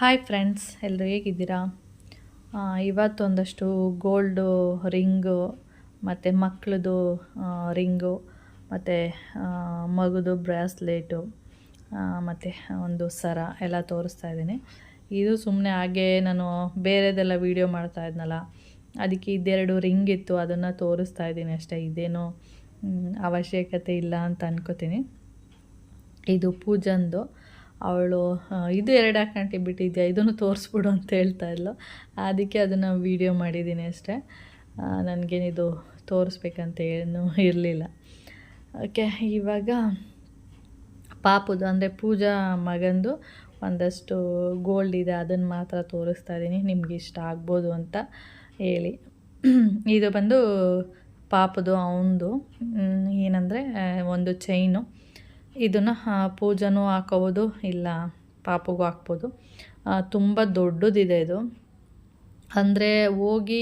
Hi friends ಎಲ್ಲರೂ ಹೇಗಿದ್ದೀರಾ? ಇವತ್ತೊಂದಷ್ಟು gold ring ಮತ್ತು ಮಕ್ಕಳದು ರಿಂಗು ಮತ್ತು ಮಗುದು ಬ್ರಾಸ್ಲೇಟು ಮತ್ತು ಒಂದು ಸರ ಎಲ್ಲ ತೋರಿಸ್ತಾ ಇದ್ದೀನಿ. ಇದು ಸುಮ್ಮನೆ ಹಾಗೆ ನಾನು ಬೇರೆದೆಲ್ಲ ವೀಡಿಯೋ ಮಾಡ್ತಾ ಇದ್ನಲ್ಲ, ಅದಕ್ಕೆ ಇದೆರಡು ರಿಂಗ್ ಇತ್ತು, ಅದನ್ನು ತೋರಿಸ್ತಾ ಇದ್ದೀನಿ ಅಷ್ಟೇ. ಇದೇನು ಅವಶ್ಯಕತೆ ಇಲ್ಲ ಅಂತ ಅನ್ಕೋತೀನಿ. ಇದು ಪೂಜಂದು. ಅವಳು ಇದು ಎರಡು ಹಾಕೊಂಡು ಬಿಟ್ಟಿದ್ಯಾ, ಇದನ್ನು ತೋರಿಸ್ಬಿಡು ಅಂತ ಹೇಳ್ತಾ ಇದ್ಲು. ಅದಕ್ಕೆ ಅದನ್ನು ವೀಡಿಯೋ ಮಾಡಿದ್ದೀನಿ ಅಷ್ಟೇ. ನನಗೇನಿದು ತೋರಿಸ್ಬೇಕಂತ ಏನೂ ಇರಲಿಲ್ಲ. ಓಕೆ, ಇವಾಗ ಪಾಪುದು, ಅಂದರೆ ಪೂಜಾ ಮಗಂದು ಒಂದಷ್ಟು ಗೋಲ್ಡ್ ಇದೆ, ಅದನ್ನು ಮಾತ್ರ ತೋರಿಸ್ತಾ ಇದ್ದೀನಿ. ನಿಮ್ಗೆ ಇಷ್ಟ ಆಗ್ಬೋದು ಅಂತ ಹೇಳಿ. ಇದು ಬಂದು ಪಾಪದು, ಅವನದು. ಏನಂದರೆ ಒಂದು ಚೈನು ಇದನ್ನು ಪೂಜನೂ ಹಾಕೋಬೋದು ಇಲ್ಲ, ಪಾಪಗೂ ಹಾಕ್ಬೋದು. ತುಂಬ ದೊಡ್ಡದಿದೆ ಇದು. ಅಂದರೆ ಹೋಗಿ,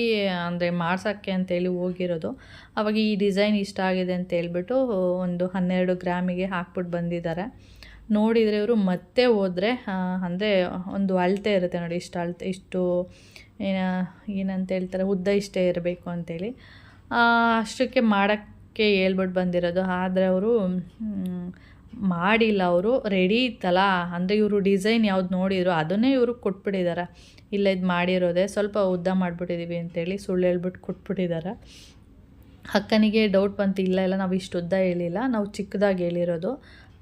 ಅಂದರೆ ಮಾಡ್ಸೋಕ್ಕೆ ಅಂತೇಳಿ ಹೋಗಿರೋದು. ಅವಾಗ ಈ ಡಿಸೈನ್ ಇಷ್ಟ ಆಗಿದೆ ಅಂತ ಹೇಳ್ಬಿಟ್ಟು ಒಂದು ಹನ್ನೆರಡು ಗ್ರಾಮಿಗೆ ಹಾಕ್ಬಿಟ್ಟು ಬಂದಿದ್ದಾರೆ. ನೋಡಿದರೆ ಇವರು ಮತ್ತೆ ಹೋದರೆ ಅಂದರೆ ಒಂದು ಅಳತೆ ಇರುತ್ತೆ ನೋಡಿ, ಇಷ್ಟು ಅಳತೆ, ಇಷ್ಟು, ಏನ, ಏನಂತ ಹೇಳ್ತಾರೆ, ಉದ್ದ ಇಷ್ಟೇ ಇರಬೇಕು ಅಂತೇಳಿ. ಅಷ್ಟಕ್ಕೆ ಮಾಡೋಕ್ಕೆ ಹೇಳ್ಬಿಟ್ಟು ಬಂದಿರೋದು. ಆದರೆ ಅವರು ಮಾಡಿಲ್ಲ ಅವರು ರೆಡಿ ಇತ್ತಲ್ಲ? ಅಂದರೆ ಇವರು ಡಿಸೈನ್ ಯಾವ್ದು ನೋಡಿದ್ರು, ಅದನ್ನೇ ಇವರು ಕೊಟ್ಬಿಟ್ಟಿದ್ದಾರೆ ಇಲ್ಲ ಇದು ಮಾಡಿರೋದೆ, ಸ್ವಲ್ಪ ಉದ್ದ ಮಾಡಿಬಿಟ್ಟಿದ್ದೀವಿ ಅಂತೇಳಿ ಸುಳ್ಳು ಹೇಳ್ಬಿಟ್ಟು ಕೊಟ್ಬಿಟ್ಟಿದ್ದಾರೆ ಅಕ್ಕನಿಗೆ ಡೌಟ್ ಬಂತು, ಇಲ್ಲ ಇಲ್ಲ, ನಾವು ಇಷ್ಟು ಉದ್ದ ಹೇಳಿಲ್ಲ, ನಾವು ಚಿಕ್ಕದಾಗಿ ಹೇಳಿರೋದು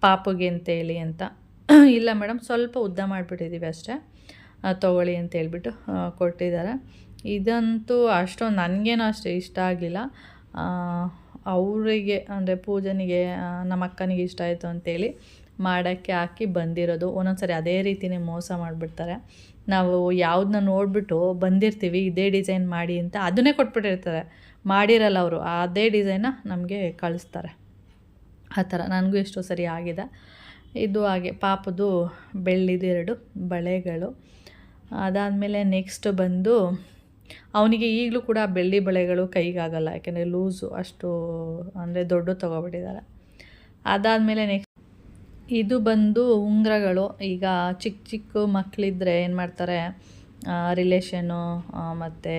ಪಾಪುಗೆ ಅಂತೇಳಿ ಅಂತ. ಇಲ್ಲ ಮೇಡಮ್ ಸ್ವಲ್ಪ ಉದ್ದ ಮಾಡಿಬಿಟ್ಟಿದ್ದೀವಿ ಅಷ್ಟೇ. ತೊಗೊಳ್ಳಿ ಅಂತ ಹೇಳ್ಬಿಟ್ಟು ಕೊಟ್ಟಿದ್ದಾರೆ ಇದಂತೂ ಅಷ್ಟೊಂದು, ನನಗೇನು ಅಷ್ಟೇ ಇಷ್ಟ ಆಗಲಿಲ್ಲ ಅವರಿಗೆ, ಅಂದರೆ ಪೂಜನಿಗೆ ನಮ್ಮ ಅಕ್ಕನಿಗೆ ಇಷ್ಟ ಆಯಿತು ಅಂತೇಳಿ ಮಾಡೋಕ್ಕೆ ಹಾಕಿ ಬಂದಿರೋದು. ಒಂದೊಂದು ಸರಿ ಅದೇ ರೀತಿನೇ ಮೋಸ ಮಾಡಿಬಿಡ್ತಾರೆ. ನಾವು ಯಾವುದನ್ನ ನೋಡಿಬಿಟ್ಟು ಬಂದಿರ್ತೀವಿ, ಇದೇ ಡಿಸೈನ್ ಮಾಡಿ ಅಂತ ಅದನ್ನೇ ಕೊಟ್ಬಿಟ್ಟಿರ್ತಾರೆ. ಮಾಡಿರಲ್ಲ ಅವರು, ಅದೇ ಡಿಸೈನ ನಮಗೆ ಕಳಿಸ್ತಾರೆ. ಆ ಥರ ನನಗೂ ಎಷ್ಟೋ ಸರಿ ಆಗಿದೆ. ಇದು ಹಾಗೆ ಪಾಪದು ಬೆಳ್ಳಿದೆರಡು ಬಳೆಗಳು. ಅದಾದಮೇಲೆ ನೆಕ್ಸ್ಟ್ ಬಂದು ಅವನಿಗೆ ಈಗಲೂ ಕೂಡ ಬೆಳ್ಳಿ ಬಳೆಗಳು ಕೈಗಾಗಲ್ಲ, ಯಾಕೆಂದರೆ ಲೂಸು ಅಷ್ಟು, ಅಂದರೆ ದೊಡ್ಡ ತೊಗೊಬಿಟ್ಟಿದ್ದಾರೆ. ಅದಾದಮೇಲೆ ನೆಕ್ಸ್ಟ್ ಇದು ಬಂದು ಉಂಗುರಗಳು. ಈಗ ಚಿಕ್ಕ ಚಿಕ್ಕ ಮಕ್ಕಳಿದ್ರೆ ಏನು ಮಾಡ್ತಾರೆ? ರಿಲೇಷನು ಮತ್ತು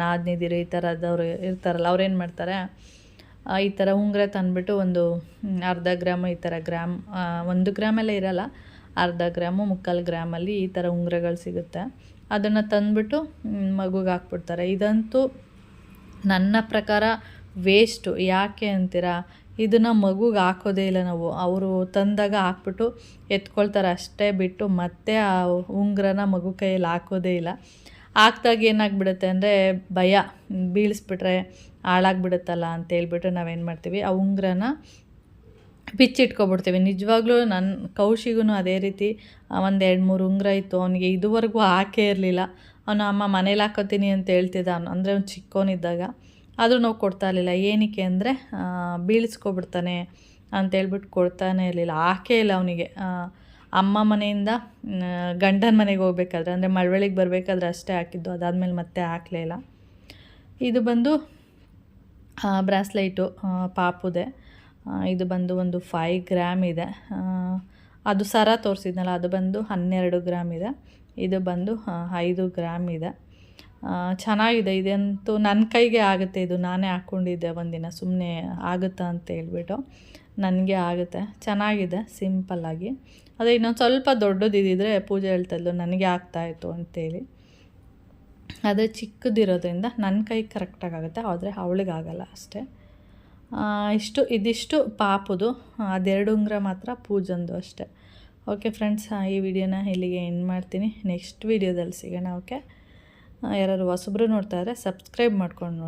ನಾದ್ನಿದಿರು ಈ ಥರದವ್ರು ಇರ್ತಾರಲ್ಲ ಅವ್ರೇನು ಮಾಡ್ತಾರೆ? ಈ ಥರ ಉಂಗುರ ತಂದುಬಿಟ್ಟು ಒಂದು ಅರ್ಧ ಗ್ರಾಮು ಈ ಥರ ಗ್ರಾಮ್ ಒಂದು ಗ್ರಾಮೆಲ್ಲ ಇರಲ್ಲ, ಅರ್ಧ ಗ್ರಾಮು ಮುಕ್ಕಾಲು ಗ್ರಾಮಲ್ಲಿ ಈ ಥರ ಉಂಗುರಗಳು ಸಿಗುತ್ತೆ. ಅದನ್ನು ತಂದುಬಿಟ್ಟು ಮಗುಗೆ ಹಾಕ್ಬಿಡ್ತಾರೆ. ಇದಂತೂ ನನ್ನ ಪ್ರಕಾರ ವೇಸ್ಟು ಯಾಕೆ ಅಂತೀರಾ? ಇದನ್ನು ಮಗುಗೆ ಹಾಕೋದೇ ಇಲ್ಲ ನಾವು. ಅವರು ತಂದಾಗ ಹಾಕ್ಬಿಟ್ಟು ಎತ್ಕೊಳ್ತಾರೆ ಅಷ್ಟೇ ಬಿಟ್ಟು ಮತ್ತೆ ಆ ಉಂಗುರನ ಮಗು ಕೈಯಲ್ಲಿ ಹಾಕೋದೇ ಇಲ್ಲ. ಹಾಕ್ದಾಗ ಏನಾಗ್ಬಿಡುತ್ತೆ ಅಂದರೆ ಭಯ. ಬೀಳಿಸ್ಬಿಟ್ರೆ ಹಾಳಾಗ್ಬಿಡುತ್ತಲ್ಲ ಅಂತ ಹೇಳ್ಬಿಟ್ಟು ನಾವೇನು ಮಾಡ್ತೀವಿ? ಆ ಉಂಗುರನ ಬಿಚ್ಚಿಟ್ಕೊಬಿಡ್ತೀವಿ ನಿಜವಾಗ್ಲೂ ನನ್ನ ಕೌಶಿಗೂ ಅದೇ ರೀತಿ ಒಂದು ಎರಡು ಮೂರು ಉಂಗುರ ಇತ್ತು, ಅವನಿಗೆ ಇದುವರೆಗೂ ಹಾಕೇ ಇರಲಿಲ್ಲ. ಅವನು ಅಮ್ಮ ಮನೇಲಿ ಹಾಕೋತೀನಿ ಅಂತ ಹೇಳ್ತಿದ್ದ ಅವನು. ಅಂದರೆ ಅವ್ನು ಚಿಕ್ಕವನಿದ್ದಾಗ ಆದರೂ ನಾವು ಕೊಡ್ತಾ ಇರಲಿಲ್ಲ. ಏನಕ್ಕೆ ಅಂದರೆ ಬೀಳಿಸ್ಕೊಬಿಡ್ತಾನೆ ಅಂತೇಳ್ಬಿಟ್ಟು ಕೊಡ್ತಾನೆ ಇರಲಿಲ್ಲ. ಹಾಕೇ ಇಲ್ಲ ಅವನಿಗೆ. ಅಮ್ಮ ಮನೆಯಿಂದ ಗಂಡನ ಮನೆಗೆ ಹೋಗ್ಬೇಕಾದ್ರೆ, ಅಂದರೆ ಮಳವಳಿಗೆ ಬರಬೇಕಾದ್ರೆ ಅಷ್ಟೇ ಹಾಕಿದ್ದು. ಅದಾದಮೇಲೆ ಮತ್ತೆ ಹಾಕಲೇ ಇಲ್ಲ. ಇದು ಬಂದು ಬ್ರಾಸ್ಲೈಟು ಪಾಪುದೆ. ಇದು ಬಂದು ಒಂದು ಫೈ ಗ್ರಾಮ್ ಇದೆ. ಅದು ಸರ ತೋರಿಸಿದ್ನಲ್ಲ, ಅದು ಬಂದು ಹನ್ನೆರಡು ಗ್ರಾಮ್ ಇದೆ. ಇದು ಬಂದು ಐದು ಗ್ರಾಮ್ ಇದೆ. ಚೆನ್ನಾಗಿದೆ, ಇದಂತೂ ನನ್ನ ಕೈಗೆ ಆಗುತ್ತೆ, ಇದು ನಾನೇ ಹಾಕ್ಕೊಂಡಿದ್ದೆ ಒಂದಿನ ಸುಮ್ಮನೆ ಆಗುತ್ತಾ ಅಂತ ಹೇಳ್ಬಿಟ್ಟು ನನಗೆ ಆಗುತ್ತೆ. ಚೆನ್ನಾಗಿದೆ ಸಿಂಪಲ್ಲಾಗಿ ಅದೇ ಇನ್ನೊಂದು ಸ್ವಲ್ಪ ದೊಡ್ಡದಿದ್ದಿದ್ರೆ ಪೂಜೆ ಹೇಳ್ತಾಯಿದ್ಲು ನನಗೆ ಆಗ್ತಾಯಿತ್ತು ಅಂತೇಳಿ. ಅದೇ ಚಿಕ್ಕದಿರೋದ್ರಿಂದ ನನ್ನ ಕೈ ಕರೆಕ್ಟಾಗಿ ಆಗುತ್ತೆ, ಆದರೆ ಅವಳಿಗಾಗಲ್ಲ ಅಷ್ಟೇ. ಇಷ್ಟು, ಇದಿಷ್ಟು ಪಾಪದು. ಅದೆರಡು ಉಂಗುರ ಮಾತ್ರ ಪೂಜಂದು ಅಷ್ಟೇ. ಓಕೆ ಫ್ರೆಂಡ್ಸ್ ಈ ವಿಡಿಯೋನ ಇಲ್ಲಿಗೆ ಎಂಡ್ ಮಾಡ್ತೀನಿ. ನೆಕ್ಸ್ಟ್ ವಿಡಿಯೋದಲ್ಲಿ ಸಿಗೋಣ ಓಕೆ ಯಾರು ಹೊಸಬ್ರು ನೋಡ್ತಾ ಇದ್ರೆ ಸಬ್ಸ್ಕ್ರೈಬ್ ಮಾಡ್ಕೊಂಡು